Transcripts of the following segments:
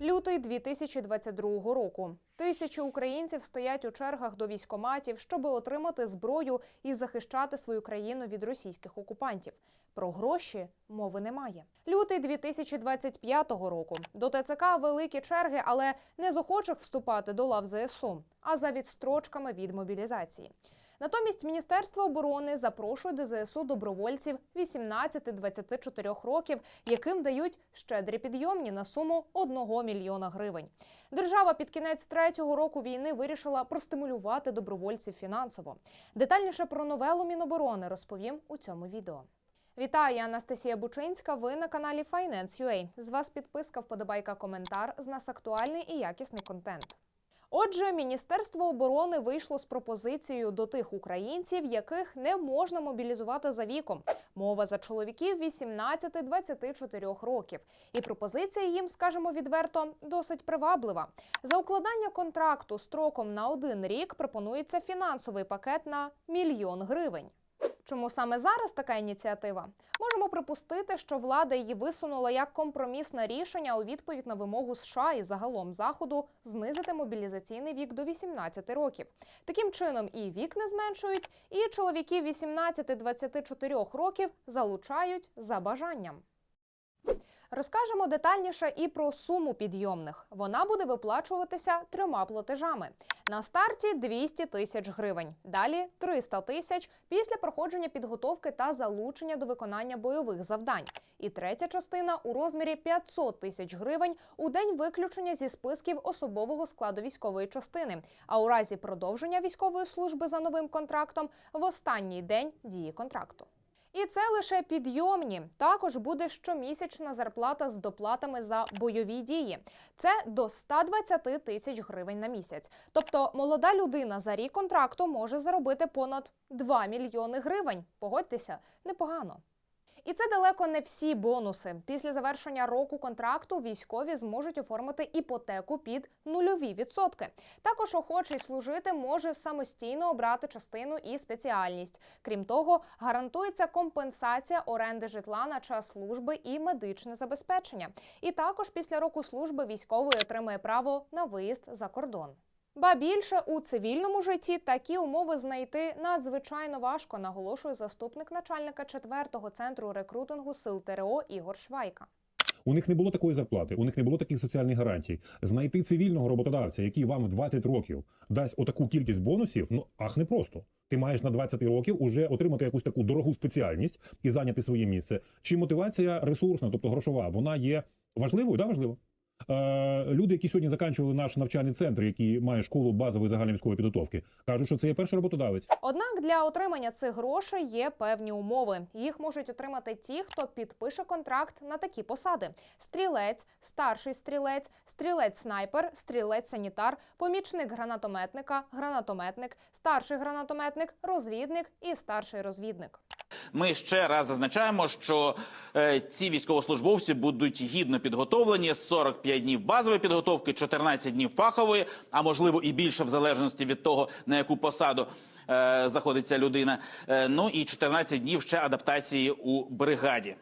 Лютий 2022 року. Тисячі українців стоять у чергах до військоматів, щоб отримати зброю і захищати свою країну від російських окупантів. Про гроші мови немає. Лютий 2025 року. До ТЦК великі черги, але не з охочих вступати до лав ЗСУ, а за відстрочками від мобілізації. Натомість Міністерство оборони запрошує до ЗСУ добровольців 18-24 років, яким дають щедрі підйомні на суму 1 мільйона гривень. Держава під кінець третього року війни вирішила простимулювати добровольців фінансово. Детальніше про новелу Міноборони розповім у цьому відео. Вітаю, Анастасія Бучинська. Ви на каналі Finance.ua. З вас підписка, вподобайка, коментар. З нас актуальний і якісний контент. Отже, Міністерство оборони вийшло з пропозицією до тих українців, яких не можна мобілізувати за віком. Мова за чоловіків 18-24 років. І пропозиція їм, скажімо відверто, досить приваблива. За укладання контракту строком на один рік пропонується фінансовий пакет на мільйон гривень. Чому саме зараз така ініціатива? Можемо припустити, що влада її висунула як компромісне рішення у відповідь на вимогу США і загалом заходу знизити мобілізаційний вік до 18 років. Таким чином і вік не зменшують, і чоловіків 18-24 років залучають за бажанням. Розкажемо детальніше і про суму підйомних. Вона буде виплачуватися трьома платежами. На старті 200 тисяч гривень, далі 300 тисяч після проходження підготовки та залучення до виконання бойових завдань. І третя частина у розмірі 500 тисяч гривень у день виключення зі списків особового складу військової частини, а у разі продовження військової служби за новим контрактом в останній день дії контракту. І це лише підйомні. Також буде щомісячна зарплата з доплатами за бойові дії. Це до 120 тисяч гривень на місяць. Тобто молода людина за рік контракту може заробити понад 2 мільйони гривень. Погодьтеся, непогано. І це далеко не всі бонуси. Після завершення року контракту військові зможуть оформити іпотеку під нульові відсотки. Також охочий служити може самостійно обрати частину і спеціальність. Крім того, гарантується компенсація оренди житла на час служби і медичне забезпечення. І також після року служби військовий отримує право на виїзд за кордон. Ба більше у цивільному житті такі умови знайти надзвичайно важко, наголошує заступник начальника 4-го центру рекрутингу сил ТРО Ігор Швайка. У них не було такої зарплати, у них не було таких соціальних гарантій. Знайти цивільного роботодавця, який вам в 20 років дасть отаку кількість бонусів, ну ах не просто. Ти маєш на 20 років уже отримати якусь таку дорогу спеціальність і зайняти своє місце. Чи мотивація ресурсна, тобто грошова, вона є важливою? Да, важливо. Е, люди, які сьогодні заканчували наш навчальний центр, який має школу базової загальновійськової підготовки, кажуть, що це є перший роботодавець. Однак для отримання цих грошей є певні умови. Їх можуть отримати ті, хто підпише контракт на такі посади: стрілець, старший стрілець, стрілець-снайпер, стрілець-санітар, помічник гранатометника, гранатометник, старший гранатометник, розвідник і старший розвідник. Ми ще раз зазначаємо, що е, ці військовослужбовці будуть гідно підготовлені 45 днів базової підготовки, 14 днів фахової, а можливо і більше, в залежності від того на яку посаду е, заходиться людина. Е, ну і 14 днів ще адаптації у бригаді.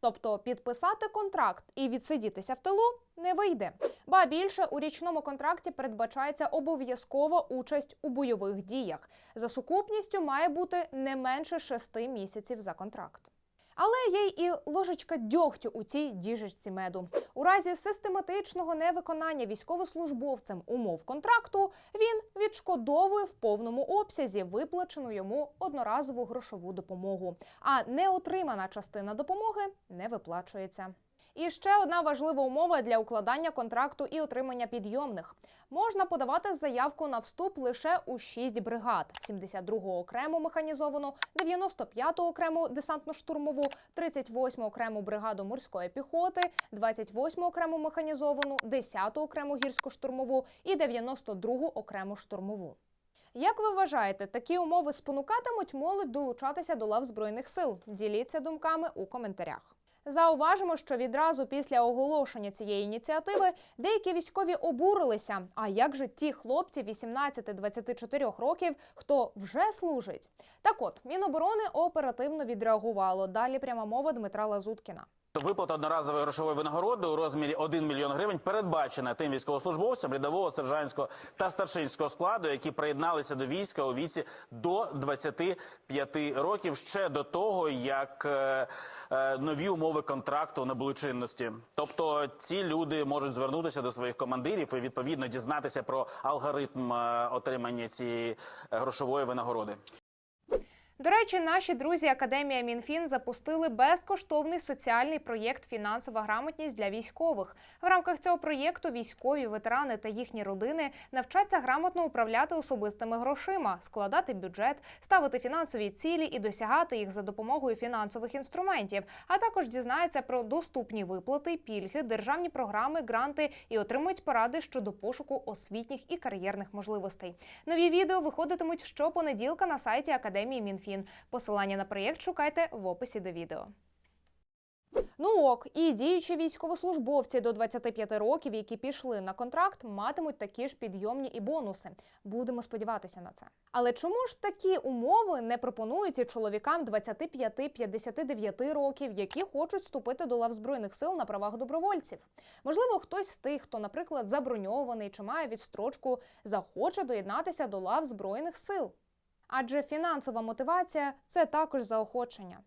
Тобто підписати контракт і відсидітися в тилу не вийде. Ба більше у річному контракті передбачається обов'язкова участь у бойових діях. За сукупністю має бути не менше шести місяців за контракт. Але є і ложечка дьогтю у цій діжечці меду. У разі систематичного невиконання військовослужбовцем умов контракту він відшкодовує в повному обсязі виплачену йому одноразову грошову допомогу. А неотримана частина допомоги не виплачується. І ще одна важлива умова для укладання контракту і отримання підйомних. Можна подавати заявку на вступ лише у 6 бригад: 72-го окрему механізовану, 95-ту окрему десантно-штурмову, 38-му окрему бригаду морської піхоти, 28-му окрему механізовану, 10-ту окрему гірсько-штурмову і 92-гу окрему штурмову. Як ви вважаєте, такі умови спонукатимуть молодь долучатися до лав збройних сил? Діліться думками у коментарях. Зауважимо, що відразу після оголошення цієї ініціативи деякі військові обурилися. А як же ті хлопці 18-24 років, хто вже служить? Так от Міноборони оперативно відреагувало. Далі пряма мова Дмитра Лазуткіна. Виплата одноразової грошової винагороди у розмірі 1 мільйон гривень передбачена тим військовослужбовцям рядового, сержантського та старшинського складу, які приєдналися до війська у віці до 25 років ще до того, як е, е, нові умови контракту набули чинності. Тобто ці люди можуть звернутися до своїх командирів і відповідно дізнатися про алгоритм е, отримання цієї грошової винагороди. До речі, наші друзі Академія Мінфін запустили безкоштовний соціальний проєкт Фінансова грамотність для військових. В рамках цього проєкту військові, ветерани та їхні родини навчаться грамотно управляти особистими грошима, складати бюджет, ставити фінансові цілі і досягати їх за допомогою фінансових інструментів, а також дізнаються про доступні виплати, пільги, державні програми, гранти і отримують поради щодо пошуку освітніх і кар'єрних можливостей. Нові відео виходитимуть щопонеділка на сайті Академії Мінфін. Посилання на проєкт шукайте в описі до відео. Ну ок, і діючі військовослужбовці до 25 років, які пішли на контракт, матимуть такі ж підйомні і бонуси. Будемо сподіватися на це. Але чому ж такі умови не пропонують і чоловікам 25-59 років, які хочуть вступити до лав збройних сил на правах добровольців? Можливо, хтось з тих, хто, наприклад, заброньований чи має відстрочку, захоче доєднатися до лав збройних сил. Адже фінансова мотивація це також заохочення.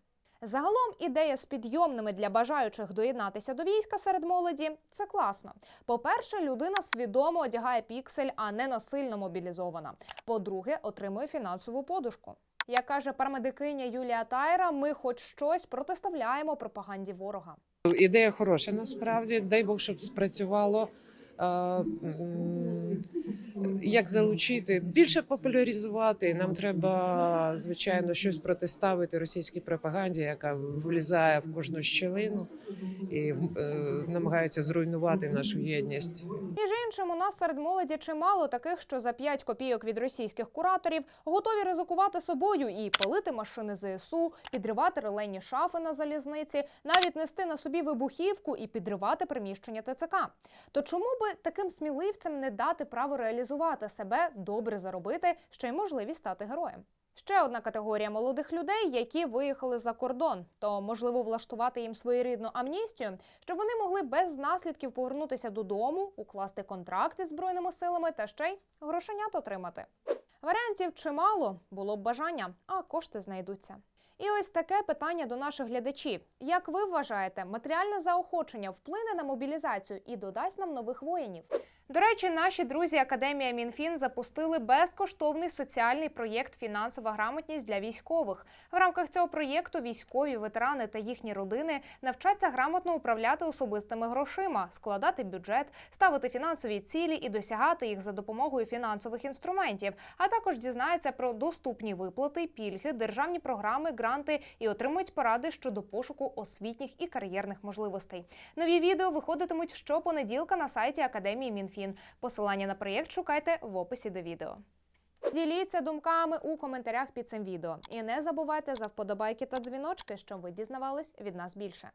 Загалом ідея з підйомними для бажаючих доєднатися до війська серед молоді це класно. По-перше, людина свідомо одягає піксель, а не насильно мобілізована. По-друге, отримує фінансову подушку. Як каже парамедикиня Юлія Тайра, ми хоч щось протиставляємо пропаганді ворога. Ідея хороша насправді. Дай Бог, щоб спрацювало. Як залучити більше популяризувати? Нам треба звичайно щось протиставити російській пропаганді, яка влізає в кожну щелину і е, намагається зруйнувати нашу єдність. Між іншим, у нас серед молоді чимало таких, що за 5 копійок від російських кураторів готові ризикувати собою і палити машини ЗСУ, підривати релейні шафи на залізниці, навіть нести на собі вибухівку і підривати приміщення ТЦК. То чому би таким сміливцям не дати право реалізувати себе, добре заробити, ще й можливість стати героєм? Ще одна категорія молодих людей, які виїхали за кордон, то можливо влаштувати їм своєрідну амністію, щоб вони могли без наслідків повернутися додому, укласти контракти з збройними силами та ще й грошенят отримати. Варіантів чимало було б бажання, а кошти знайдуться. І ось таке питання до наших глядачів: як ви вважаєте, матеріальне заохочення вплине на мобілізацію і додасть нам нових воїнів? До речі, наші друзі Академія Мінфін запустили безкоштовний соціальний проєкт Фінансова грамотність для військових. В рамках цього проєкту військові, ветерани та їхні родини навчаться грамотно управляти особистими грошима, складати бюджет, ставити фінансові цілі і досягати їх за допомогою фінансових інструментів, а також дізнаються про доступні виплати, пільги, державні програми, гранти і отримують поради щодо пошуку освітніх і кар'єрних можливостей. Нові відео виходитимуть щопонеділка на сайті Академії Мінфін. Посилання на проєкт шукайте в описі до відео. Діліться думками у коментарях під цим відео. І не забувайте за вподобайки та дзвіночки, щоб ви дізнавались від нас більше.